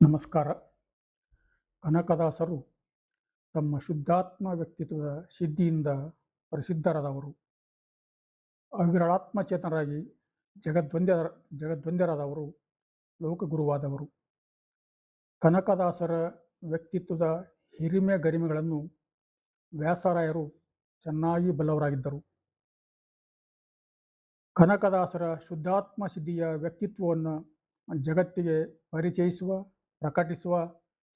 ನಮಸ್ಕಾರ. ಕನಕದಾಸರು ತಮ್ಮ ಶುದ್ಧಾತ್ಮ ವ್ಯಕ್ತಿತ್ವದ ಸಿದ್ಧಿಯಿಂದ ಪ್ರಸಿದ್ಧರಾದವರು. ಅವಿರಳಾತ್ಮಚೇತನರಾಗಿ ಜಗದ್ವಂದ್ಯ ಜಗದ್ವಂದ್ಯರಾದವರು, ಲೋಕಗುರುವಾದವರು. ಕನಕದಾಸರ ವ್ಯಕ್ತಿತ್ವದ ಹಿರಿಮೆ ಗರಿಮೆಗಳನ್ನು ವ್ಯಾಸರಾಯರು ಚೆನ್ನಾಗಿ ಬಲ್ಲವರಾಗಿದ್ದರು. ಕನಕದಾಸರ ಶುದ್ಧಾತ್ಮ ಸಿದ್ಧಿಯ ವ್ಯಕ್ತಿತ್ವವನ್ನು ಜಗತ್ತಿಗೆ ಪರಿಚಯಿಸುವ ಪ್ರಕಟಿಸುವ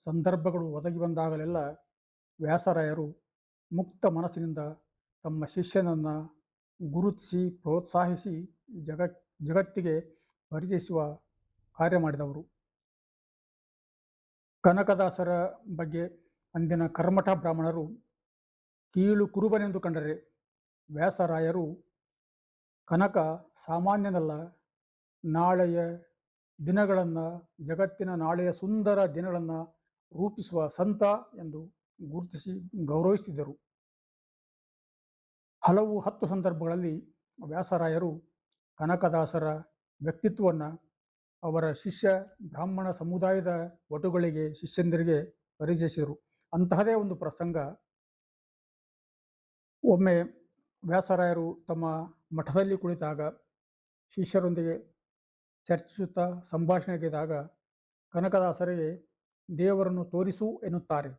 ಸಂದರ್ಭಗಳು ಒದಗಿ ಬಂದಾಗಲೆಲ್ಲ ವ್ಯಾಸರಾಯರು ಮುಕ್ತ ಮನಸ್ಸಿನಿಂದ ತಮ್ಮ ಶಿಷ್ಯನನ್ನು ಗುರುತಿಸಿ ಪ್ರೋತ್ಸಾಹಿಸಿ ಜಗ, ಜಗತ್ತಿಗೆ ಪರಿಚಯಿಸುವ ಕಾರ್ಯ ಮಾಡಿದವರು. ಕನಕದಾಸರ ಬಗ್ಗೆ ಅಂದಿನ ಕರ್ಮಠ ಬ್ರಾಹ್ಮಣರು ಕೀಳು ಕುರುಬನೆಂದು ಕಂಡರೆ ವ್ಯಾಸರಾಯರು ಕನಕ ಸಾಮಾನ್ಯನಲ್ಲ, ನಾಳೆಯ ದಿನಗಳನ್ನು, ಜಗತ್ತಿನ ನಾಳೆಯ ಸುಂದರ ದಿನಗಳನ್ನು ರೂಪಿಸುವ ಸಂತ ಎಂದು ಗುರುತಿಸಿ ಗೌರವಿಸುತ್ತಿದ್ದರು. ಹಲವು ಹತ್ತು ಸಂದರ್ಭಗಳಲ್ಲಿ ವ್ಯಾಸರಾಯರು ಕನಕದಾಸರ ವ್ಯಕ್ತಿತ್ವವನ್ನು ಅವರ ಶಿಷ್ಯ ಬ್ರಾಹ್ಮಣ ಸಮುದಾಯದ ವಟುಗಳಿಗೆ ಶಿಷ್ಯಂದರಿಗೆ ಪರಿಚಯಿಸಿದರು. ಅಂತಹದೇ ಒಂದು ಪ್ರಸಂಗ. ಒಮ್ಮೆ ವ್ಯಾಸರಾಯರು ತಮ್ಮ ಮಠದಲ್ಲಿ ಕುಳಿತಾಗ ಶಿಷ್ಯರೊಂದಿಗೆ ಚರ್ಚಿಸುತ್ತಾ ಸಂಭಾಷಣೆಗಿದ್ದಾಗ ಕನಕದಾಸರಿಗೆ ದೇವರನ್ನು ತೋರಿಸು ಎನ್ನುತ್ತಾರೆ.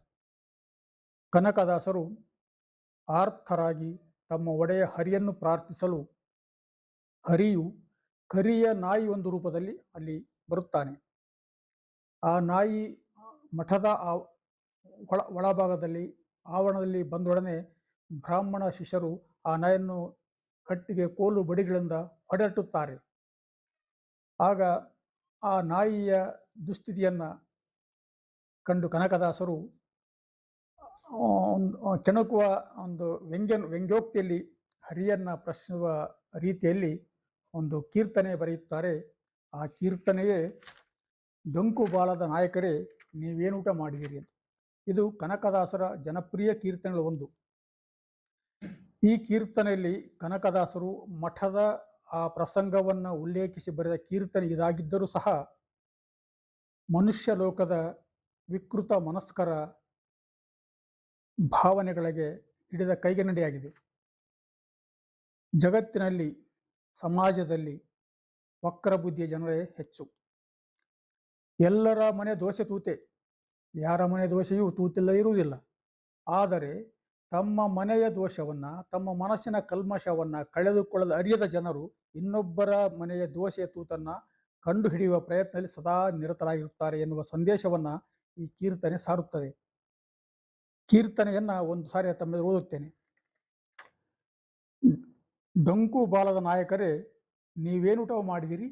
ಕನಕದಾಸರು ಆರ್ಥರಾಗಿ ತಮ್ಮ ಒಡೆಯ ಹರಿಯನ್ನು ಪ್ರಾರ್ಥಿಸಲು ಹರಿಯು ಕರಿಯ ನಾಯಿ ಒಂದು ರೂಪದಲ್ಲಿ ಅಲ್ಲಿ ಬರುತ್ತಾನೆ. ಆ ನಾಯಿ ಮಠದ ಆ ಒಳ, ಒಳಭಾಗದಲ್ಲಿ, ಆವರಣದಲ್ಲಿ ಬಂದೊಡನೆ ಬ್ರಾಹ್ಮಣ ಶಿಷ್ಯರು ಆ ನಾಯನ್ನು ಕಟ್ಟಿಗೆ ಕೋಲು ಬಡಿಗಳಿಂದ ಹೊಡೆಟುತ್ತಾರೆ ಆಗ ಆ ನಾಯಿಯ ದುಸ್ಥಿತಿಯನ್ನು ಕಂಡು ಕನಕದಾಸರು ಒಂದು ಕೆಣಕುವ ಒಂದು ವ್ಯಂಗ್ಯ, ವ್ಯಂಗ್ಯೋಕ್ತಿಯಲ್ಲಿ, ಹರಿಯನ್ನು ಪ್ರಶ್ನಿಸುವ ರೀತಿಯಲ್ಲಿ ಒಂದು ಕೀರ್ತನೆ ಬರೆಯುತ್ತಾರೆ. ಆ ಕೀರ್ತನೆಯೇ, ಡೊಂಕು ಬಾಲದ ನಾಯಕರೇ ನೀವೇನೂಟ ಮಾಡಿದಿರಿ? ಅಂತ. ಇದು ಕನಕದಾಸರ ಜನಪ್ರಿಯ ಕೀರ್ತನೆಗಳ ಒಂದು. ಈ ಕೀರ್ತನೆಯಲ್ಲಿ ಕನಕದಾಸರು ಮಠದ ಆ ಪ್ರಸಂಗವನ್ನು ಉಲ್ಲೇಖಿಸಿ ಬರೆದ ಕೀರ್ತನೆ ಇದಾಗಿದ್ದರೂ ಸಹ ಮನುಷ್ಯ ಲೋಕದ ವಿಕೃತ ಮನಸ್ಕರ ಭಾವನೆಗಳಿಗೆ ಹಿಡಿದ ಕೈಗನ್ನಡಿಯಾಗಿದೆ ಜಗತ್ತಿನಲ್ಲಿ, ಸಮಾಜದಲ್ಲಿ ವಕ್ರ ಬುದ್ಧಿಯ ಜನರೇ ಹೆಚ್ಚು. ಎಲ್ಲರ ಮನೆ ದೋಷೆ ತೂತೆ. ಯಾರ ಮನೆ ದೋಷೆಯೂ ತೂತಿಲ್ಲ ಇರುವುದಿಲ್ಲ. ಆದರೆ ತಮ್ಮ ಮನೆಯ ದೋಷವನ್ನು, ತಮ್ಮ ಮನಸ್ಸಿನ ಕಲ್ಮಶವನ್ನು ಕಳೆದುಕೊಳ್ಳಲು ಅರಿಯದ ಜನರು ಇನ್ನೊಬ್ಬರ ಮನೆಯ ದೋಷೆಯ ತೂತನ್ನು ಕಂಡು ಹಿಡಿಯುವ ಪ್ರಯತ್ನದಲ್ಲಿ ಸದಾ ನಿರತರಾಗಿರುತ್ತಾರೆ ಎನ್ನುವ ಸಂದೇಶವನ್ನು ಈ ಕೀರ್ತನೆ ಸಾರುತ್ತದೆ. ಕೀರ್ತನೆಯನ್ನು ಒಂದು ಸಾರಿ ತಮ್ಮ ಓದುತ್ತೇನೆ. ಡೊಂಕು ಬಾಲದ ನಾಯಕರೇ, ನೀವೇನುಟ ಮಾಡಿದಿರಿ?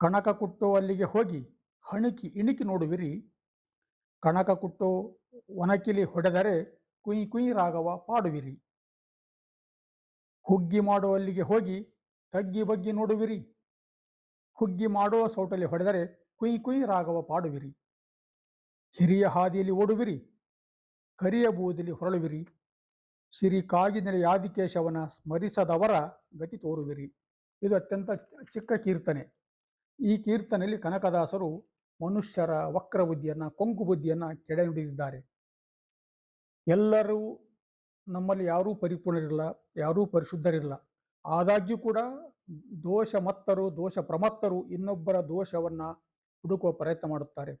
ಕಣಕ ಕುಟ್ಟೋ ಅಲ್ಲಿಗೆ ಹೋಗಿ ಹಣುಕಿ ಇಣುಕಿ ನೋಡುವಿರಿ? ಕಣಕ ಕುಟ್ಟೋ ಒನಕಿಲಿ ಹೊಡೆದರೆ ಕುಯ್ ಕುಯ್ ರಾಗವ ಪಾಡುವಿರಿ. ಹುಗ್ಗಿ ಮಾಡೋ ಅಲ್ಲಿಗೆ ಹೋಗಿ ತಗ್ಗಿ ಬಗ್ಗಿ ನೋಡುವಿರಿ. ಹುಗ್ಗಿ ಮಾಡೋ ಸೌಟಲ್ಲಿ ಹೊಡೆದರೆ ಕುಯ್ ಕುಯ್ ರಾಗವ ಪಾಡುವಿರಿ. ಹಿರಿಯ ಹಾದಿಯಲ್ಲಿ ಓಡುವಿರಿ. ಕರಿಯ ಬೂದಿಲಿ ಹೊರಳುವಿರಿ. ಸಿರಿ ಕಾಗಿನ ಯಾದಿಕೇಶವನ ಸ್ಮರಿಸದವರ ಗತಿ ತೋರುವಿರಿ. ಇದು ಅತ್ಯಂತ ಚಿಕ್ಕ ಕೀರ್ತನೆ. ಈ ಕೀರ್ತನೆಯಲ್ಲಿ ಕನಕದಾಸರು ಮನುಷ್ಯರ ವಕ್ರ ಬುದ್ಧಿಯನ್ನು ಕೊಂಕು ಬುದ್ಧಿಯನ್ನು ಕೆಡೆ ನುಡಿದಿದ್ದಾರೆ ಎಲ್ಲರೂ ನಮ್ಮಲ್ಲಿ ಯಾರೂ ಪರಿಪೂರ್ಣರಿಲ್ಲ, ಯಾರೂ ಪರಿಶುದ್ಧರಿಲ್ಲ. ಆದಾಗ್ಯೂ ಕೂಡ ದೋಷ ಮತ್ತರು, ದೋಷ ಪ್ರಮತ್ತರು ಇನ್ನೊಬ್ಬರ ದೋಷವನ್ನು ಹುಡುಕುವ ಪ್ರಯತ್ನ ಮಾಡುತ್ತಾರೆ.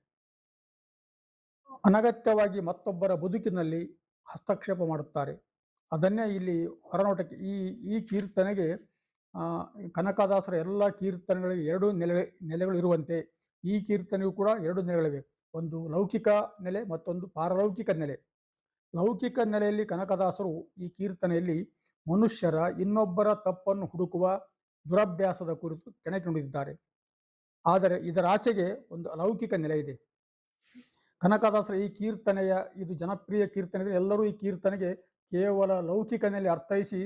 ಅನಗತ್ಯವಾಗಿ ಮತ್ತೊಬ್ಬರ ಬದುಕಿನಲ್ಲಿ ಹಸ್ತಕ್ಷೇಪ ಮಾಡುತ್ತಾರೆ. ಅದನ್ನೇ ಇಲ್ಲಿ ಹೊರನೋಟಕ್ಕೆ ಈ ಈ ಕೀರ್ತನೆಗೆ ಕನಕದಾಸರ ಎಲ್ಲ ಕೀರ್ತನೆಗಳಿಗೆ ಎರಡು ನೆಲೆ, ನೆಲೆಗಳು ಇರುವಂತೆ. ಈ ಕೀರ್ತನೆಯೂ ಕೂಡ ಎರಡು ನೆಲೆಗಳಿವೆ. ಒಂದು ಲೌಕಿಕ ನೆಲೆ ಮತ್ತೊಂದು ಪಾರಲೌಕಿಕ ನೆಲೆ. ಲೌಕಿಕ ನೆಲೆಯಲ್ಲಿ ಕನಕದಾಸರು ಈ ಕೀರ್ತನೆಯಲ್ಲಿ ಮನುಷ್ಯರ ಇನ್ನೊಬ್ಬರ ತಪ್ಪನ್ನು ಹುಡುಕುವ ದುರಭ್ಯಾಸದ ಕುರಿತು ಕೆಣಕಿಕೊಂಡಿದ್ದಾರೆ. ಆದರೆ ಇದರ ಆಚೆಗೆ ಒಂದು ಅಲೌಕಿಕ ನೆಲೆ ಇದೆ. ಕನಕದಾಸರ ಈ ಕೀರ್ತನೆಯ ಇದು ಜನಪ್ರಿಯ ಕೀರ್ತನೆ ಎಲ್ಲರೂ ಈ ಕೀರ್ತನೆಗೆ ಕೇವಲ ಲೌಕಿಕ ನೆಲೆ ಅರ್ಥೈಸಿ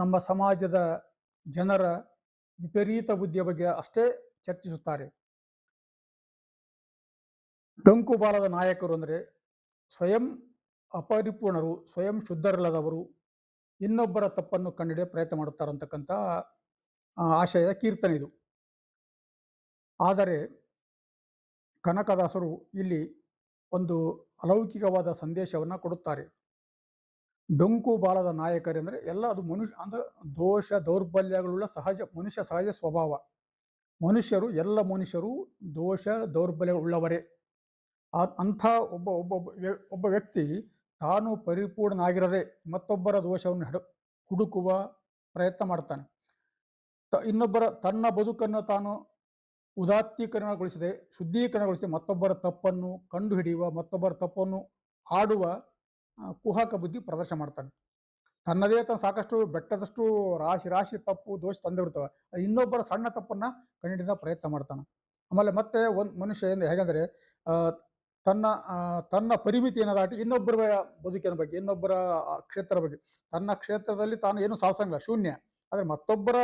ನಮ್ಮ ಸಮಾಜದ ಜನರ ವಿಪರೀತ ಬುದ್ಧಿಯ ಬಗ್ಗೆ ಅಷ್ಟೇ ಚರ್ಚಿಸುತ್ತಾರೆ. ಡಂಕು ಬಾಲದ ನಾಯಕರು ಅಂದರೆ ಸ್ವಯಂ ಅಪರಿಪೂರ್ಣರು, ಸ್ವಯಂ ಶುದ್ಧರಲ್ಲದವರು ಇನ್ನೊಬ್ಬರ ತಪ್ಪನ್ನು ಕಂಡಿಡಿಯ ಪ್ರಯತ್ನ ಮಾಡುತ್ತಾರೆ ಅಂತಕ್ಕಂಥ ಆಶಯದ ಕೀರ್ತನೆ ಇದು. ಆದರೆ ಕನಕದಾಸರು ಇಲ್ಲಿ ಒಂದು ಅಲೌಕಿಕವಾದ ಸಂದೇಶವನ್ನು ಕೊಡುತ್ತಾರೆ. ಡೊಂಕು ಬಾಲದ ನಾಯಕರೆಂದರೆ ಎಲ್ಲ ಅದು ಮನುಷ್ಯ, ಅಂದರೆ ದೋಷ, ದೌರ್ಬಲ್ಯಗಳುಳ್ಳ ಸಹಜ, ಮನುಷ್ಯ ಸಹಜ ಸ್ವಭಾವ. ಮನುಷ್ಯರು ಎಲ್ಲ ಮನುಷ್ಯರು ದೋಷ ದೌರ್ಬಲ್ಯವುಳ್ಳವರೇ ಆ, ಅಂಥ ಒಬ್ಬ ಒಬ್ಬ ಒಬ್ಬ ವ್ಯಕ್ತಿ ತಾನು ಪರಿಪೂರ್ಣನಾಗಿರದೆ ಮತ್ತೊಬ್ಬರ ದೋಷವನ್ನು ಹಿಡ, ಹುಡುಕುವ ಪ್ರಯತ್ನ ಮಾಡ್ತಾನೆ. ತ, ಇನ್ನೊಬ್ಬರ, ತನ್ನ ಬದುಕನ್ನು ತಾನು ಉದಾತ್ತೀಕರಣಗೊಳಿಸದೆ, ಶುದ್ಧೀಕರಣಗೊಳಿಸಿದೆ ಮತ್ತೊಬ್ಬರ ತಪ್ಪನ್ನು ಕಂಡುಹಿಡಿಯುವ, ಮತ್ತೊಬ್ಬರ ತಪ್ಪನ್ನು ಆಡುವ ಕುಹಾಕ ಬುದ್ಧಿ ಪ್ರದರ್ಶನ ಮಾಡ್ತಾನೆ. ತನ್ನದೇ ತನ್ನ ಸಾಕಷ್ಟು ಬೆಟ್ಟದಷ್ಟು ರಾಶಿ ರಾಶಿ ತಪ್ಪು, ದೋಷ ತಂದಿರ್ತವೆ ಇನ್ನೊಬ್ಬರ ಸಣ್ಣ ತಪ್ಪನ್ನ ಕಂಡುಹಿಡಿದ ಪ್ರಯತ್ನ ಮಾಡ್ತಾನೆ. ಆಮೇಲೆ ಮತ್ತೆ ಒಂದು ಮನುಷ್ಯ ಏನು ಹೇಗೆಂದರೆ ತನ್ನ ತನ್ನ ಪರಿಮಿತಿಯನ್ನು ದಾಟಿ ಇನ್ನೊಬ್ಬರ ಬದುಕಿನ ಬಗ್ಗೆ, ಇನ್ನೊಬ್ಬರ ಕ್ಷೇತ್ರದ ಕ್ಷೇತ್ರ ಬಗ್ಗೆ. ತನ್ನ ಕ್ಷೇತ್ರದಲ್ಲಿ ತಾನು ಏನು ಸಾಧಿಸಂಗಿಲ್ಲ ಶೂನ್ಯ. ಆದರೆ ಮತ್ತೊಬ್ಬರ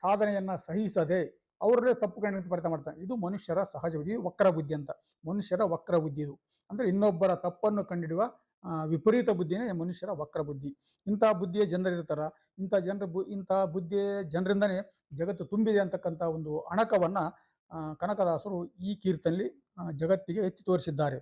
ಸಾಧನೆಯನ್ನ ಸಹಿಸದೆ ಅವರೇ ತಪ್ಪು ಕಂಡು ಪರಿತ ಮಾಡ್ತಾನೆ. ಇದು ಮನುಷ್ಯರ ಸಹಜ ಬುದ್ಧಿ, ವಕ್ರ ಬುದ್ಧಿ ಅಂತ. ಮನುಷ್ಯರ ವಕ್ರ ಬುದ್ಧಿ ಇದು. ಅಂದ್ರೆ ಇನ್ನೊಬ್ಬರ ತಪ್ಪನ್ನು ಕಂಡಿಡುವ ವಿಪರೀತ ಬುದ್ಧಿನೇ ಮನುಷ್ಯರ ವಕ್ರ ಬುದ್ಧಿ. ಇಂಥ ಬುದ್ಧಿಯ ಜನರಿರ್ತಾರ. ಇಂಥ ಜನರ ಬು, ಇಂಥ ಬುದ್ಧಿಯ ಜನರಿಂದನೇ ಜಗತ್ತು ತುಂಬಿದೆ ಅಂತಕ್ಕಂಥ ಒಂದು ಅಣಕವನ್ನ ಕನಕದಾಸರು ಈ ಕೀರ್ತನಲ್ಲಿ ಜಗತ್ತಿಗೆ ಎತ್ತಿ ತೋರಿಸಿದ್ದಾರೆ.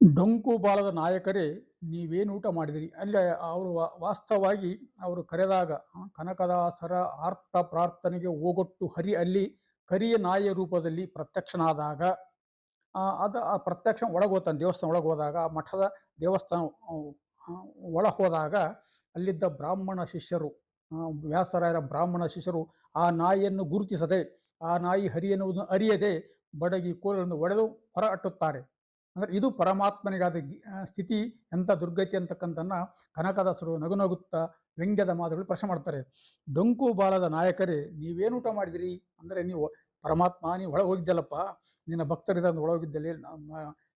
ಡೊಂಕು ಬಾಳದ ನಾಯಕರೇ, ನೀವೇನು ಊಟ ಮಾಡಿದಿರಿ? ಅಲ್ಲಿ, ಅವರು ವಾಸ್ತವವಾಗಿ ಅವರು ಕರೆದಾಗ ಕನಕದಾಸರ ಆರ್ಥ ಪ್ರಾರ್ಥನೆಗೆ ಓಗೊಟ್ಟು ಹರಿ ಅಲ್ಲಿ ಕರಿಯ ನಾಯ ರೂಪದಲ್ಲಿ ಪ್ರತ್ಯಕ್ಷನಾದಾಗ ಅದ, ಆ ಪ್ರತ್ಯಕ್ಷ ಒಳಗೋತಾನೆ, ದೇವಸ್ಥಾನ ಒಳಗೆ ಹೋದಾಗ ಆ ಮಠದ ದೇವಸ್ಥಾನ ಒಳ ಹೋದಾಗ ಅಲ್ಲಿದ್ದ ಬ್ರಾಹ್ಮಣ ಶಿಷ್ಯರು ವ್ಯಾಸರಾಯರ ಬ್ರಾಹ್ಮಣ ಶಿಷ್ಯರು ಆ ನಾಯಿಯನ್ನು ಗುರುತಿಸದೆ, ಆ ನಾಯಿ ಹರಿ ಎನ್ನುವುದನ್ನು ಅರಿಯದೆ ಬಡಗಿ ಕೋಲನ್ನು ಒಡೆದು ಹೊರ ಅಟ್ಟುತ್ತಾರೆ ಅಂದರೆ ಇದು ಪರಮಾತ್ಮನಿಗಾದ ಸ್ಥಿತಿ, ಎಂಥ ದುರ್ಗತಿ ಅಂತಕ್ಕಂಥನ್ನ ಕನಕದಾಸರು ನಗು ನಗುತ್ತಾ ವ್ಯಂಗ್ಯದ ಮಾತುಗಳು ಪ್ರಶ್ನೆ ಮಾಡ್ತಾರೆ. ಡೊಂಕು ಬಾಲದ ನಾಯಕರೇ, ನೀವೇನು ಊಟ ಮಾಡಿದಿರಿ? ಅಂದರೆ ನೀವು, ಪರಮಾತ್ಮ, ನೀವು ಒಳಗೆ ಹೋಗಿದ್ದಲ್ಲಪ್ಪ ನಿನ್ನ ಭಕ್ತರಿದ ಒಳಗೋಗಿದ್ದಲ್ಲಿ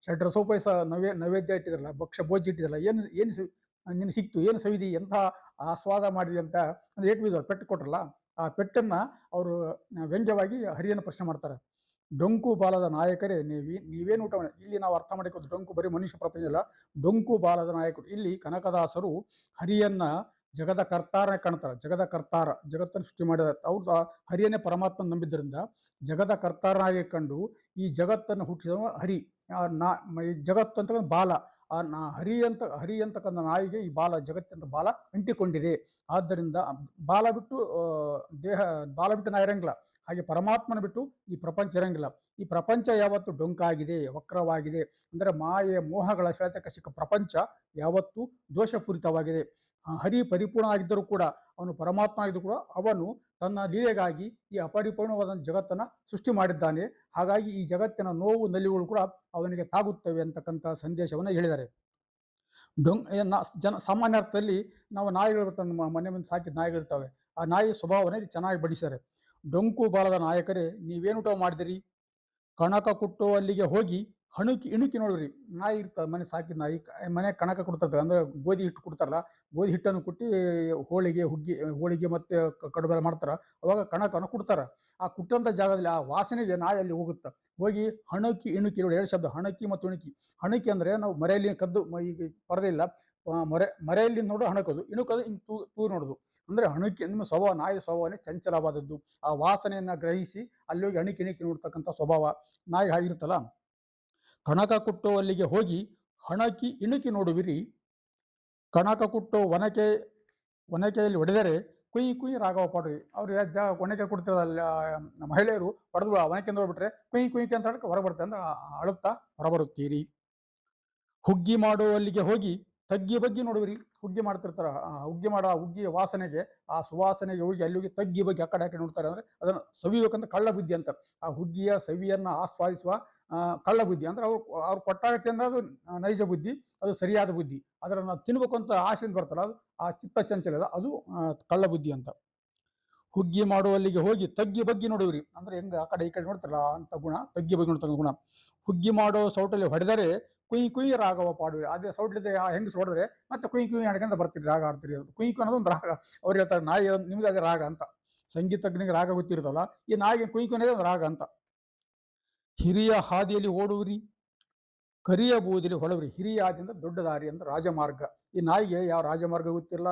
ಷಡ್ರ ಸೋಪೈಸ ನವೇ, ನೈವೇದ್ಯ ಇಟ್ಟಿದ್ರಲ್ಲ, ಭಕ್ಷ್ಯ ಭೋಜಿ ಇಟ್ಟಿದ್ರಲ್ಲ, ಏನು ಏನು ನಿನ್ನ ಸಿಕ್ತು, ಏನು ಸವಿದಿ, ಎಂಥ ಆಸ್ವಾದ ಮಾಡಿದೆ ಅಂತ ಅಂದ್ರೆ ಏಟ್ ಬೀದವ್ರು ಪೆಟ್ಟು ಕೊಟ್ರಲ್ಲ, ಆ ಪೆಟ್ಟನ್ನ ಅವರು ವ್ಯಂಗ್ಯವಾಗಿ ಹರಿಯನ್ನು ಪ್ರಶ್ನೆ ಮಾಡ್ತಾರೆ. ಡೊಂಕು ಬಾಲದ ನಾಯಕರೇ ನೀವಿ, ನೀವೇನು ಊಟ ಇಲ್ಲಿ ನಾವು ಅರ್ಥ ಮಾಡಿಕೊಂಡು ಡೊಂಕು ಬರೀ ಮನುಷ್ಯ ಪ್ರಪಂಚ ಅಲ್ಲ, ಡೊಂಕು ಬಾಲದ ನಾಯಕರು, ಇಲ್ಲಿ ಕನಕದಾಸರು ಹರಿಯನ್ನ ಜಗದ ಕರ್ತಾರನೇ ಕಾಣ್ತಾರೆ, ಜಗದ ಕರ್ತಾರ, ಜಗತ್ತನ್ನು ಸೃಷ್ಟಿ ಮಾಡಿದ ಅವ್ರು ಹರಿಯನ್ನೇ ಪರಮಾತ್ಮ ನಂಬಿದ್ದರಿಂದ ಜಗದ ಕರ್ತಾರನಾಗಿ ಕಂಡು ಈ ಜಗತ್ತನ್ನು ಹುಟ್ಟಿಸಿದ ಹರಿ ನಾ ಜಗತ್ತು ಅಂತ ಬಾಲ. ಆ ನಾ ಹರಿ ಅಂತ, ಹರಿ ಅಂತಕ್ಕಂಥ ನಾಯಿಗೆ ಈ ಬಾಲ, ಜಗತ್ತಂತ ಬಾಲ ಅಂಟಿಕೊಂಡಿದೆ. ಆದ್ದರಿಂದ ಬಾಲ ಬಿಟ್ಟು ದೇಹ, ಬಾಲ ಬಿಟ್ಟು ನಾ ಇರಂಗಿಲ್ಲ. ಹಾಗೆ ಪರಮಾತ್ಮನ ಬಿಟ್ಟು ಈ ಪ್ರಪಂಚ ಇರಂಗಿಲ್ಲ. ಈ ಪ್ರಪಂಚ ಯಾವತ್ತು ಡೊಂಕಾಗಿದೆ, ವಕ್ರವಾಗಿದೆ. ಅಂದರೆ ಮಾಯೆ, ಮೋಹಗಳ ಸೆಳೆತಕ್ಕೆ ಸಿಕ್ಕ ಪ್ರಪಂಚ ಯಾವತ್ತು ದೋಷಪೂರಿತವಾಗಿದೆ. ಹರಿ ಪರಿಪೂರ್ಣ ಆಗಿದ್ದರೂ ಕೂಡ, ಅವನು ಪರಮಾತ್ಮ ಆಗಿದ್ದರೂ ಕೂಡ, ಅವನು ತನ್ನ ಲೀಲೆಗಾಗಿ ಈ ಅಪರಿಪೂರ್ಣವಾದ ಜಗತ್ತನ್ನು ಸೃಷ್ಟಿ ಮಾಡಿದ್ದಾನೆ. ಹಾಗಾಗಿ ಈ ಜಗತ್ತಿನ ನೋವು ನಲಿಗಳು ಕೂಡ ಅವನಿಗೆ ತಾಗುತ್ತವೆ ಅಂತಕ್ಕಂಥ ಸಂದೇಶವನ್ನು ಹೇಳಿದ್ದಾರೆ. ಡೊಂಗ್ ಜನ ಸಾಮಾನ್ಯ ಅರ್ಥದಲ್ಲಿ ನಾವು ನಾಯಿಗಳು ನಮ್ಮ ಮನೆ ಮುಂದೆ ಸಾಕಿದ ನಾಯಿಗಳಿರ್ತವೆ ಆ ನಾಯಿ ಸ್ವಭಾವನೇ ಚೆನ್ನಾಗಿ ಬಡಿಸ್ತಾರೆ ಡೊಂಕು ಬಾಲದ ನಾಯಕರೇ, ನೀವೇನು ಊಟ ಮಾಡಿದಿರಿ? ಕಣಕ ಕುಟ್ಟುವಲ್ಲಿಗೆ ಹೋಗಿ ಹಣುಕಿ ಇಣುಕಿ ನೋಡ್ರಿ, ನಾಯಿ ಇರ್ತದೆ ಮನೆ ಸಾಕಿದ ನಾಯಿ ಮನೆ ಕಣಕ ಕೊಡ್ತದೆ, ಅಂದ್ರೆ ಗೋಧಿ ಹಿಟ್ಟು ಕೊಡ್ತಾರಲ್ಲ, ಗೋಧಿ ಹಿಟ್ಟನ್ನು ಕುಟ್ಟಿ ಹೋಳಿಗೆ, ಹುಗ್ಗಿ, ಹೋಳಿಗೆ ಮತ್ತೆ ಕಡುಬೆಲ್ಲ ಮಾಡ್ತಾರ, ಅವಾಗ ಕಣಕನ್ನು ಕೊಡ್ತಾರೆ. ಆ ಕುಟ್ಟಂತ ಜಾಗದಲ್ಲಿ, ಆ ವಾಸನೆಗೆ ನಾಯಿ ಅಲ್ಲಿ ಹೋಗುತ್ತೆ. ಹೋಗಿ ಹಣಕಿ ಇಣುಕಿ ನೋಡಿ, ಎರಡು ಶಬ್ದ, ಹಣಕಿ ಮತ್ತು ಇಣುಕಿ. ಹಣಕಿ ಅಂದ್ರೆ ನಾವು ಮರೆಯಲ್ಲಿ ಕದ್ದು ಈಗ ಪರದೆ ಇಲ್ಲ ಮರೆ, ಮರೆಯಲ್ಲಿ ನೋಡು ಹಣಕೋದು, ಇಣುಕೋದು ಹಿಂಗೆ ತೂ, ತೂರು ನೋಡೋದು. ಅಂದ್ರೆ ಹಣಕಿ, ನಿಮ್ಮ ಸ್ವಭಾವ, ನಾಯಿ ಸ್ವಭಾವನೇ ಚಂಚಲವಾದದ್ದು. ಆ ವಾಸನೆಯನ್ನ ಗ್ರಹಿಸಿ, ಅಲ್ಲಿ ಹೋಗಿ ಹಣಕಿ, ಇಣಿಕಿ ನೋಡ್ತಕ್ಕಂಥ ಸ್ವಭಾವ ನಾಯಿ ಆಗಿರುತ್ತಲ್ಲ ಕಣಕ ಕುಟ್ಟುವಲ್ಲಿಗೆ ಹೋಗಿ ಹಣಕಿ ಇಣುಕಿ ನೋಡುವಿರಿ. ಕಣಕ ಕುಟ್ಟೋ ಒನಕೆ, ಒನಕೆಯಲ್ಲಿ ಹೊಡೆದರೆ ಕುಯ್ ಕುಯ್ ರಾಘವ ಪಾಡ್ರಿ. ಅವ್ರು ಯಾ- ಒಣಕೆ ಕೊಡ್ತಿರೋದಲ್ಲ ಮಹಿಳೆಯರು ಹೊಡೆದು ಒನಕೆ ಹೋಗ್ಬಿಟ್ರೆ ಕುಯ್ ಕುಯ್ ಅಂತ ಹೊರಗೆ ಹೊರಬರುತ್ತೆ ಅಂದ್ರೆ ಅಳುತ್ತಾ ಹೊರಬರುತ್ತೀರಿ. ಹುಗ್ಗಿ ಮಾಡುವಲ್ಲಿಗೆ ಹೋಗಿ ತಗ್ಗಿ ಬಗ್ಗಿ ನೋಡುವಿರಿ. ಹುಗ್ಗಿ ಮಾಡ್ತಿರ್ತಾರ. ಹುಗ್ಗಿ ಮಾಡೋ, ಹುಗ್ಗಿಯ ವಾಸನೆಗೆ, ಆ ಸುವಾಸನೆಗೆ ಹೋಗಿ ಅಲ್ಲಿ ಹೋಗಿ ತಗ್ಗಿ ಬಗ್ಗೆ ಆ ಕಡೆ ಹಾಕಿ ನೋಡ್ತಾರೆ ಅಂದ್ರೆ ಅದನ್ನು ಸವಿಬೇಕಂತ ಕಳ್ಳ ಬುದ್ಧಿ ಅಂತ. ಆ ಹುಗ್ಗಿಯ ಸವಿಯನ್ನ ಆಸ್ವಾದಿಸುವ ಕಳ್ಳ ಬುದ್ಧಿ ಅಂದ್ರೆ ಅವ್ರು ಅವ್ರು ಕೊಟ್ಟಾಗತ್ತೆ ಅಂದ್ರೆ ಅದು ನೈಜ ಬುದ್ಧಿ, ಅದು ಸರಿಯಾದ ಬುದ್ಧಿ. ಅದನ್ನು ನಾವು ತಿನ್ಬೇಕು ಅಂತ ಆಸೆಯಿಂದ ಬರ್ತಲ್ಲ ಅದು, ಆ ಚಿತ್ತ ಚಂಚಲ ಅದು ಕಳ್ಳ ಬುದ್ಧಿ ಅಂತ. ಹುಗ್ಗಿ ಮಾಡುವಲ್ಲಿಗೆ ಹೋಗಿ ತಗ್ಗಿ ಬಗ್ಗಿ ನೋಡುವಿರಿ. ಅಂದ್ರೆ ಹೆಂಗ ಆ ಕಡೆ ಈ ಕಡೆ ನೋಡ್ತಾರಲ್ಲ ಅಂತ ಗುಣ ತಗ್ಗಿ ಬಗ್ಗೆ ನೋಡ್ತಕ್ಕಂಥ ಗುಣ. ಹುಗ್ಗಿ ಮಾಡೋ ಸೌಟಲ್ಲಿ ಹೊಡೆದರೆ ಕುಯ್ ಕುಯ್ ರಾಗವ ಪಾಡುವೆ. ಅದೇ ಸೌಟ್ಲಿದೆ ಆ ಹೆಂಗಸ್ ಹೊಡೆದ್ರೆ ಮತ್ತೆ ಕುಯ್ ಕುಯಿ ಹಾಡ್ಕೊಂತ ಬರ್ತೀರಿ, ರಾಗ ಆಡ್ತೀರಿ ಅದು. ಕುಯ್ ಅನ್ನೋದು ಒಂದು ರಾಗ. ಅವ್ರು ಹೇಳ್ತಾರೆ, ನಾಯಿ ನಿಮ್ಗೆ ಅದೇ ರಾಗ ಅಂತ. ಸಂಗೀತಜ್ಞನಿಗೆ ರಾಗ ಗೊತ್ತಿರುತ್ತಲ್ಲ, ಈ ನಾಯಿಗೆ ಕುಯ್ ಕುಯಿ ಒಂದು ರಾಗ ಅಂತ. ಹಿರಿಯ ಹಾದಿಯಲ್ಲಿ ಓಡುವಿರಿ, ಕರಿಯ ಬೂದಿಲಿ ಹೊಳವ್ರಿ. ಹಿರಿಯ ಹಾದಿಯಿಂದ ದೊಡ್ಡ ದಾರಿ ಅಂದ್ರೆ ರಾಜಮಾರ್ಗ. ಈ ನಾಯಿಗೆ ಯಾವ ರಾಜಮಾರ್ಗ ಗೊತ್ತಿಲ್ಲ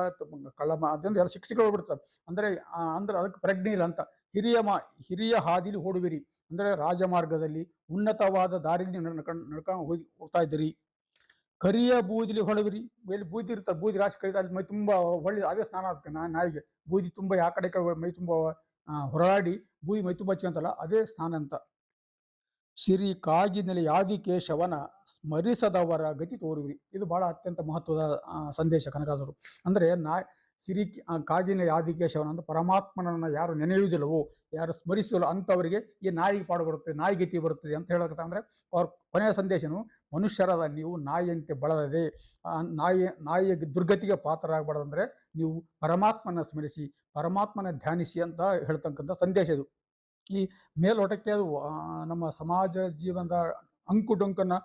ಕಳ್ಳ ಅದರಿಂದ ಎಲ್ಲ ಶಿಕ್ಷೆಗಳು ಬಿಡ್ತವೆ. ಅಂದ್ರೆ ಅಂದ್ರೆ ಅದಕ್ಕೆ ಪ್ರಜ್ಞೆ ಇಲ್ಲ ಅಂತ. ಹಿರಿಯ ಮಾ, ಹಿರಿಯ ಹಾದಿಲಿ ಓಡುವಿರಿ. ಅಂದರೆ ರಾಜಮಾರ್ಗದಲ್ಲಿ ಉನ್ನತವಾದ ದಾರಿಯಲ್ಲಿ ನಡ್ಕೊಂಡು ನಡ್ಕೊಂಡು ಹೋಗಿ, ಹೋಗ್ತಾ ಇದ್ದೀರಿ. ಕರಿಯ ಬೂದಿಲಿ ಹೊಳವಿರಿ ಎಲ್ಲಿ ಬೂದಿ ಇರ್ತಾರೆ ಬೂದಿ ರಾಶಿ ಕರೀತಾ ಅಲ್ಲಿ ಮೈ ತುಂಬ ಹೊಳ್ಳಿ, ಅದೇ ಸ್ನಾನ ಆಗ್ತದೆ ನಾ, ನಾಯಿಗೆ ಬೂದಿ ತುಂಬ ಯಾವ ಕಡೆ ಕಡೆ ಮೈ ತುಂಬ ಹೊರಾಡಿ ಹೊರಳಾಡಿ ಬೂದಿ ಮೈ ತುಂಬ ಅಂತಲ್ಲ ಅದೇ ಸ್ನಾನ ಅಂತ. ಸಿರಿ ಕಾಗಿನಲ್ಲಿ ಯಾದಿ ಕೇಶವನ ಸ್ಮರಿಸದವರ ಗತಿ ತೋರುವಿರಿ. ಇದು ಬಹಳ ಅತ್ಯಂತ ಮಹತ್ವದ ಸಂದೇಶ ಕನಕಾಸರು ಅಂದರೆ ನಾ ಸಿರಿ ಕಾಗಿನ ಆದಿಕೇಶವನ ಅಂತ ಪರಮಾತ್ಮನನ್ನು ಯಾರು ನೆನೆಯುವುದಿಲ್ಲವೋ, ಯಾರು ಸ್ಮರಿಸಲು ಅಂಥವರಿಗೆ ಈ ನಾಯಿಗೆ ಪಾಡು ಬರುತ್ತದೆ ನಾಯಿ ಗತಿ ಬರುತ್ತದೆ ಅಂತ ಹೇಳಕತ್ತಂದರೆ ಅವ್ರ ಕೊನೆಯ ಸಂದೇಶನು, ಮನುಷ್ಯರಾದ ನೀವು ನಾಯಿಯಂತೆ ಬಳಲದೆ ನಾಯಿ, ನಾಯಿಯ ದುರ್ಗತಿಗೆ ಪಾತ್ರರಾಗಬಾರ್ದಂದ್ರೆ ನೀವು ಪರಮಾತ್ಮನ ಸ್ಮರಿಸಿ ಪರಮಾತ್ಮನ ಧ್ಯಾನಿಸಿ ಅಂತ ಹೇಳ್ತಕ್ಕಂಥ ಸಂದೇಶ ಇದು. ಈ ಮೇಲ್ನೋಟಕ್ಕೆ ಅದು ನಮ್ಮ ಸಮಾಜ ಜೀವನದ ಅಂಕುಡೊಂಕನ್ನು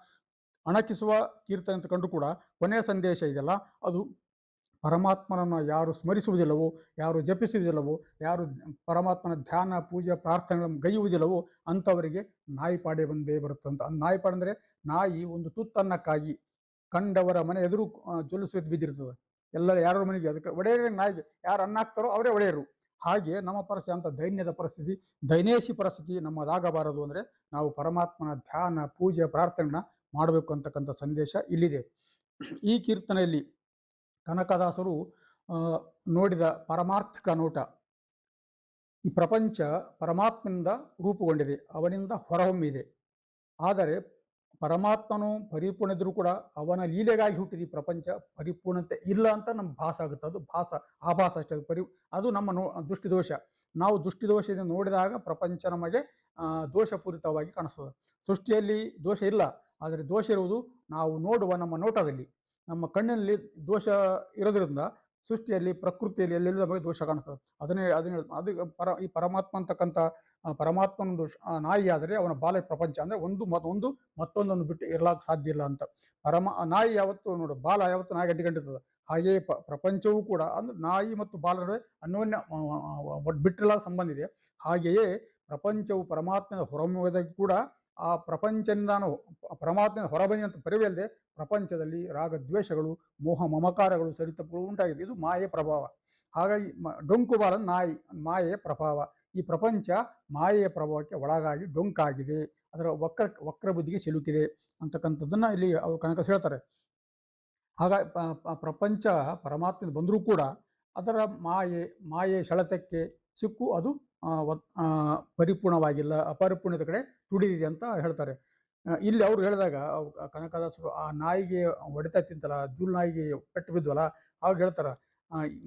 ಅಣಕಿಸುವ ಕೀರ್ತನೆ ಅಂತ ಕಂಡು ಕೂಡ ಕೊನೆಯ ಸಂದೇಶ ಇದೆಯಲ್ಲ, ಅದು ಪರಮಾತ್ಮನನ್ನು ಯಾರು ಸ್ಮರಿಸುವುದಿಲ್ಲವೋ, ಯಾರು ಜಪಿಸುವುದಿಲ್ಲವೋ, ಯಾರು ಪರಮಾತ್ಮನ ಧ್ಯಾನ, ಪೂಜೆ, ಪ್ರಾರ್ಥನೆಗಳನ್ನು ಗೈಯುವುದಿಲ್ಲವೋ ಅಂಥವರಿಗೆ ನಾಯಿಪಾಡೆ ಬಂದೇ ಬರುತ್ತಂತ ನಾಯಿಪಾಡೆ ನಾಯಿ ಪಾಡೆ ಅಂದರೆ ನಾಯಿ ಒಂದು ತುತ್ತನ್ನಕ್ಕಾಗಿ ಕಂಡವರ ಮನೆ ಎದುರು ಜೊಲಿಸುವುದು ಬಿದ್ದಿರ್ತದೆ. ಎಲ್ಲ ಯಾರ ಮನೆಗೆ ಅದಕ್ಕೆ ಒಡೆಯರ ನಾಯಿಗೆ ಯಾರು ಅನ್ನ ಹಾಕ್ತಾರೋ ಅವರೇ ಒಡೆಯರು. ಹಾಗೆ ನಮ್ಮ ಪರಿಸ್ಥಿತಿ ಅಂತ ದೈನ್ಯದ ಪರಿಸ್ಥಿತಿ, ದೈನೇಶಿ ಪರಿಸ್ಥಿತಿ ನಮ್ಮದಾಗಬಾರದು ಅಂದರೆ ನಾವು ಪರಮಾತ್ಮನ ಧ್ಯಾನ, ಪೂಜೆ ಪ್ರಾರ್ಥನೆನ ಮಾಡಬೇಕು ಅಂತಕ್ಕಂಥ ಸಂದೇಶ ಇಲ್ಲಿದೆ. ಈ ಕೀರ್ತನೆಯಲ್ಲಿ ಕನಕದಾಸರು ನೋಡಿದ ಪರಮಾರ್ಥಿಕ ನೋಟ. ಈ ಪ್ರಪಂಚ ಪರಮಾತ್ಮನಿಂದ ರೂಪುಗೊಂಡಿದೆ, ಅವನಿಂದ ಹೊರಹೊಮ್ಮಿದೆ. ಆದರೆ ಪರಮಾತ್ಮನು ಪರಿಪೂರ್ಣದಿದ್ರು ಕೂಡ ಅವನ ಲೀಲೆಗಾಗಿ ಹುಟ್ಟಿದ ಈ ಪ್ರಪಂಚ ಪರಿಪೂರ್ಣತೆ ಇಲ್ಲ ಅಂತ ನಮ್ಗೆ ಭಾಸ ಆಗುತ್ತೆ. ಅದು ಭಾಸ ಆಭಾಸ ಅಷ್ಟೇ, ಅದು ಪರಿ, ಅದು ನಮ್ಮ ನೋ, ದೃಷ್ಟಿದೋಷ. ನಾವು ದೃಷ್ಟಿದೋಷದಿಂದ ನೋಡಿದಾಗ ಪ್ರಪಂಚ ನಮಗೆ ದೋಷಪೂರಿತವಾಗಿ ಕಾಣಿಸ್ತದೆ. ಸೃಷ್ಟಿಯಲ್ಲಿ ದೋಷ ಇಲ್ಲ, ಆದರೆ ದೋಷ ಇರುವುದು ನಾವು ನೋಡುವ ನಮ್ಮ ನೋಟದಲ್ಲಿ. ನಮ್ಮ ಕಣ್ಣಿನಲ್ಲಿ ದೋಷ ಇರೋದ್ರಿಂದ ಸೃಷ್ಟಿಯಲ್ಲಿ, ಪ್ರಕೃತಿಯಲ್ಲಿ ಎಲ್ಲೆಲ್ಲ ಬಗ್ಗೆ ದೋಷ ಕಾಣಿಸ್ತದೆ. ಅದನ್ನೇ ಅದನ್ನೇ ಅದು ಪರ, ಈ ಪರಮಾತ್ಮ ಅಂತಕ್ಕಂಥ ಪರಮಾತ್ಮನ ದೋಷ ನಾಯಿ ಆದರೆ ಅವನ ಬಾಲ ಪ್ರಪಂಚ ಅಂದರೆ ಒಂದು ಮ, ಒಂದು ಮತ್ತೊಂದನ್ನು ಬಿಟ್ಟು ಇರಲಾಕ ಸಾಧ್ಯ ಇಲ್ಲ ಅಂತ. ಪರಮ ನಾಯಿ ಯಾವತ್ತು ನೋಡು, ಬಾಲ ಯಾವತ್ತು ನಾಯಿ ಅಡ್ಡಿಕೊಂಡಿರ್ತದೆ ಹಾಗೆಯೇ ಪ, ಪ್ರಪಂಚವೂ ಕೂಡ ಅಂದ್ರೆ ನಾಯಿ ಮತ್ತು ಬಾಲ ನಡುವೆ ಅನ್ಯೋನ್ಯ ಬಿಟ್ಟಿಲ್ಲ ಸಂಬಂಧ ಇದೆ. ಹಾಗೆಯೇ ಪ್ರಪಂಚವು ಪರಮಾತ್ಮದ ಹೊರಮುಖದಾಗ ಕೂಡ ಆ ಪ್ರಪಂಚದಿಂದ ನಾವು ಪರಮಾತ್ಮನ ಹೊರಬನ್ನಿ ಪರಿವೆಯಲ್ಲದೆ ಪ್ರಪಂಚದಲ್ಲಿ ರಾಗ ದ್ವೇಷಗಳು ಮೋಹ ಮಮಕಾರಗಳು ಸರಿತಪ್ಪುಗಳು ಉಂಟಾಗಿದೆ. ಇದು ಮಾಯೆ ಪ್ರಭಾವ. ಹಾಗಾಗಿ ಡೊಂಕು ಬಾಲ ನಾಯಿ, ಮಾಯೆಯ ಪ್ರಭಾವ. ಈ ಪ್ರಪಂಚ ಮಾಯೆಯ ಪ್ರಭಾವಕ್ಕೆ ಒಳಗಾಗಿ ಡೊಂಕಾಗಿದೆ. ಅದರ ವಕ್ರ ವಕ್ರ ಬುದ್ಧಿಗೆ ಸಿಲುಕಿದೆ ಅಂತಕ್ಕಂಥದ್ದನ್ನು ಇಲ್ಲಿ ಅವರು ಕನಕ ಹೇಳ್ತಾರೆ. ಹಾಗಾಗಿ ಪ್ರಪಂಚ ಪರಮಾತ್ಮ ಬಂದರೂ ಕೂಡ ಅದರ ಮಾಯೆ ಮಾಯೆ ಸೆಳೆತಕ್ಕೆ ಸಿಕ್ಕು, ಅದು ಪರಿಪೂರ್ಣವಾಗಿಲ್ಲ, ಅಪರಿಪೂರ್ಣದ ಕಡೆ ತುಡಿದಿದೆ ಅಂತ ಹೇಳ್ತಾರೆ. ಇಲ್ಲಿ ಅವರು ಹೇಳಿದಾಗ ಕನಕದಾಸರು ಆ ನಾಯಿಗೆ ಹೊಡೆತ ತಿಂತಲ್ಲ ಜೂಲ್ ನಾಯಿಗೆ ಪೆಟ್ಟು ಬಿದ್ವಲ್ಲ ಅವಾಗ ಹೇಳ್ತಾರ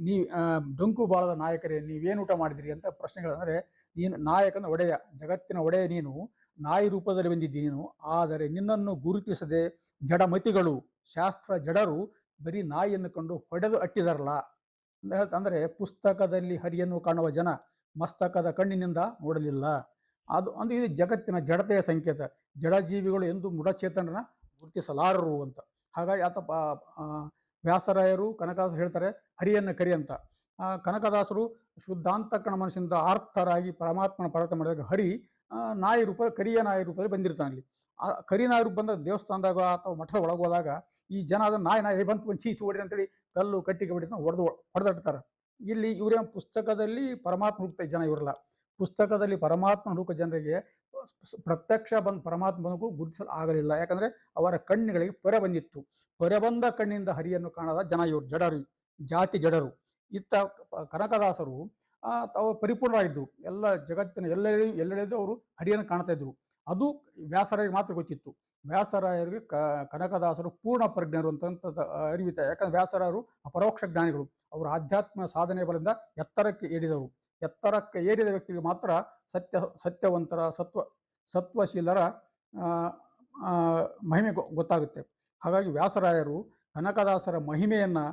ನೀ ಡೊಂಕು ಬಾಳದ ನಾಯಕರೇ, ನೀವೇನು ಊಟ ಮಾಡಿದಿರಿ ಅಂತ ಪ್ರಶ್ನೆಗಳಂದ್ರೆ ನೀನು ನಾಯಕನ ಒಡೆಯ, ಜಗತ್ತಿನ ಒಡೆಯ ನೀನು, ನಾಯಿ ರೂಪದಲ್ಲಿ ಬಂದಿದ್ದಿ ನೀನು, ಆದರೆ ನಿನ್ನನ್ನು ಗುರುತಿಸದೆ ಜಡಮತಿಗಳು, ಶಾಸ್ತ್ರ ಜಡರು, ಬರೀ ನಾಯಿಯನ್ನು ಕಂಡು ಹೊಡೆದು ಅಟ್ಟಿದಾರಲ್ಲ. ಅಂತ ಹೇಳ್ತಾ ಅಂದ್ರೆ ಪುಸ್ತಕದಲ್ಲಿ ಹರಿಯನ್ನು ಕಾಣುವ ಜನ ಮಸ್ತಕದ ಕಣ್ಣಿನಿಂದ ನೋಡಲಿಲ್ಲ. ಅದು ಅಂದರೆ ಇದು ಜಗತ್ತಿನ ಜಡತೆಯ ಸಂಕೇತ. ಜಡಜೀವಿಗಳು ಎಂದು ಮೃಡಚೇತನನ ಗುರುತಿಸಲಾರರು ಅಂತ. ಹಾಗಾಗಿ ಆತ ವ್ಯಾಸರಾಯರು, ಕನಕದಾಸರು ಹೇಳ್ತಾರೆ, ಹರಿಯನ್ನು ಕರಿ ಅಂತ. ಕನಕದಾಸರು ಶುದ್ಧಾಂತಕಣ ಮನಸ್ಸಿಂದ ಆರ್ಥರಾಗಿ ಪರಮಾತ್ಮನ ಪ್ರಾರ್ಥನೆ ಮಾಡಿದಾಗ ಹರಿ ನಾಯಿ ರೂಪ, ಕರಿಯ ನಾಯಿ ರೂಪದಲ್ಲಿ ಬಂದಿರ್ತಾನೆ ಅಲ್ಲಿ. ಆ, ಕರಿ ನಾಯಿ ರೂಪ ಬಂದ ದೇವಸ್ಥಾನದಾಗ ಅಥವಾ ಮಠದ ಒಳಗೆ ಹೋದಾಗ ಈ ಜನ ಅದನ್ನ ನಾಯಿ ನಾಯಿ ಬಂತು ಚೀತು ಹೊಡಿ ಅಂತೇಳಿ ಕಲ್ಲು ಕಟ್ಟಿಗೆ ಹೊಡಿತ ಹೊಡೆದು ಹೊಡೆದಾಡ್ತಾರೆ. ಇಲ್ಲಿ ಇವರೇ ಪುಸ್ತಕದಲ್ಲಿ ಪರಮಾತ್ಮ ಹುಡುಕ್ತಾ ಜನ ಇವರಲ್ಲ. ಪುಸ್ತಕದಲ್ಲಿ ಪರಮಾತ್ಮ ಹುಡುಕ ಜನರಿಗೆ ಪ್ರತ್ಯಕ್ಷ ಬಂದು ಪರಮಾತ್ಮ ಬಂದಕ್ಕೂ ಗುರುತಿಸಲು ಆಗಲಿಲ್ಲ. ಯಾಕಂದ್ರೆ ಅವರ ಕಣ್ಣುಗಳಿಗೆ ಪೊರೆ ಬಂದಿತ್ತು. ಪೊರೆ ಬಂದ ಕಣ್ಣಿಂದ ಹರಿಯನ್ನು ಕಾಣದ ಜನ ಇವರು, ಜಡರು, ಜಾತಿ ಜಡರು. ಇತ್ತ ಕನಕದಾಸರು ತಾವು ಪರಿಪೂರ್ಣರಾಗಿದ್ದರು. ಎಲ್ಲ ಜಗತ್ತಿನ ಎಲ್ಲೆಡೆ ಅವರು ಹರಿಯನ್ನು ಕಾಣ್ತಾ ಇದ್ರು ಅದು ವ್ಯಾಸರಿಗೆ ಮಾತ್ರ ಗೊತ್ತಿತ್ತು. ವ್ಯಾಸರಾಯರಿಗೆ ಕ, ಕನಕದಾಸರು ಪೂರ್ಣ ಪ್ರಜ್ಞರು ಅಂತ ಅರಿವಿತ ಯಾಕಂದ್ರೆ ವ್ಯಾಸರಾಯರು ಅಪರೋಕ್ಷ ಜ್ಞಾನಿಗಳು. ಅವರ ಆಧ್ಯಾತ್ಮ ಸಾಧನೆ ಬಲದಿಂದ ಎತ್ತರಕ್ಕೆ ಏರಿದವರು ಎತ್ತರಕ್ಕೆ ಏರಿದ ವ್ಯಕ್ತಿಗೆ ಮಾತ್ರ ಸತ್ಯ, ಸತ್ಯವಂತರ, ಸತ್ವ, ಸತ್ವಶೀಲರ ಮಹಿಮೆ ಗೊತ್ತಾಗುತ್ತೆ. ಹಾಗಾಗಿ ವ್ಯಾಸರಾಯರು ಕನಕದಾಸರ ಮಹಿಮೆಯನ್ನು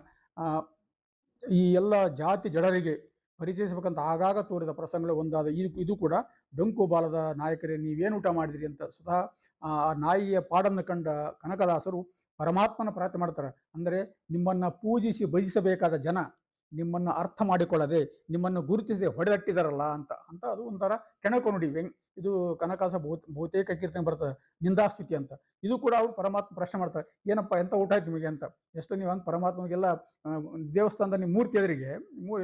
ಈ ಎಲ್ಲ ಜಾತಿ ಜಡರಿಗೆ ಪರಿಚಯಿಸಬೇಕಂತ ಆಗಾಗ ತೋರಿದ ಪ್ರಸಂಗಗಳು ಒಂದಾದ ಇದು ಇದು ಕೂಡ ಡೊಂಕು ಬಾಲದ ನಾಯಕರೇ, ನೀವೇನು ಊಟ ಮಾಡಿದಿರಿ ಅಂತ ಸ್ವತಃ, ಆ ನಾಯಿಯ ಪಾಡನ್ನು ಕಂಡ ಕನಕದಾಸರು ಪರಮಾತ್ಮನ ಪ್ರಾರ್ಥನೆ ಮಾಡ್ತಾರೆ. ಅಂದರೆ ನಿಮ್ಮನ್ನು ಪೂಜಿಸಿ ಭಜಿಸಬೇಕಾದ ಜನ ನಿಮ್ಮನ್ನು ಅರ್ಥ ಮಾಡಿಕೊಳ್ಳದೆ ನಿಮ್ಮನ್ನು ಗುರುತಿಸದೆ ಹೊಡೆದಟ್ಟಿದಾರಲ್ಲ ಅಂತ ಅಂತ ಅದು ಒಂಥರ ಕೆಣಕು ನೋಡಿ ಇದು ಕನಕಾಸ ಬಹು ಬಹುತೇಕ ಕೀರ್ತನೆ ಬರ್ತದೆ, ನಿಂದಾಸ್ತುತಿ ಅಂತ. ಇದು ಕೂಡ ಅವ್ರು ಪರಮಾತ್ಮ ಪ್ರಶ್ನೆ ಮಾಡ್ತಾರೆ, ಏನಪ್ಪ ಎಂತ ಊಟ ಆಯ್ತು ನಿಮಗೆ ಅಂತ. ಎಷ್ಟು ನೀವು ಹಂಗೆ ಪರಮಾತ್ಮಗೆಲ್ಲ ದೇವಸ್ಥಾನದ ನಿಮ್ಮ ಮೂರ್ತಿ ಎದುರಿಗೆ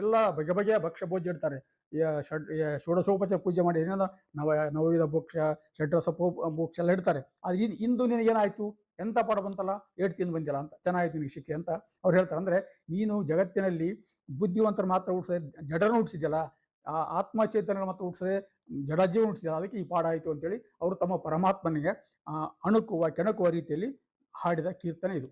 ಎಲ್ಲ ಬಗೆ ಬಗೆಯ ಭಕ್ಷ್ಯ ಭೋಜ್ಯ ಇಡ್ತಾರೆ. ಷಡ್ ಷೋಡಶೋಪಚಾರ ಪೂಜೆ ಮಾಡಿ, ಏನೇನೋ ನವ, ನವವಿಧ ಭೋಕ್ಷ, ಷಡ್ರಸ ಭೋಕ್ಷ ಎಲ್ಲ ಇಡ್ತಾರೆ. ಅದು ಇದು, ಇಂದು ನಿನಗೇನಾಯ್ತು? ಎಂತ ಪಾಡ ಬಂತಲ್ಲ? ಏಟ್ ತಿಂದು ಬಂದಿಲ್ಲ ಅಂತ. ಚೆನ್ನಾಗಿತ್ತು ನಿನಗೆ ಶಿಕ್ಷೆ ಅಂತ ಅವ್ರು ಹೇಳ್ತಾರೆ. ಅಂದ್ರೆ ನೀನು ಜಗತ್ತಿನಲ್ಲಿ ಬುದ್ಧಿವಂತರು ಮಾತ್ರ ಹುಟ್ಟಿಸದೆ ಜಡರನ್ನು ಹುಟ್ಟಿಸಿದ್ಯಲ್ಲ ಆ ಆತ್ಮ ಚೈತನ್ಯ ಮತ್ತು ಹುಟ್ಟಿಸದೆ ಜಡಜೀವ ಹುಟ್ಟಿಸಿದೆ ಅದಕ್ಕೆ ಈ ಪಾಡಾಯಿತು ಅಂತೇಳಿ ಅವರು ತಮ್ಮ ಪರಮಾತ್ಮನಿಗೆ ಅಣುಕುವ, ಕೆಣಕುವ ರೀತಿಯಲ್ಲಿ ಹಾಡಿದ ಕೀರ್ತನೆ ಇದು.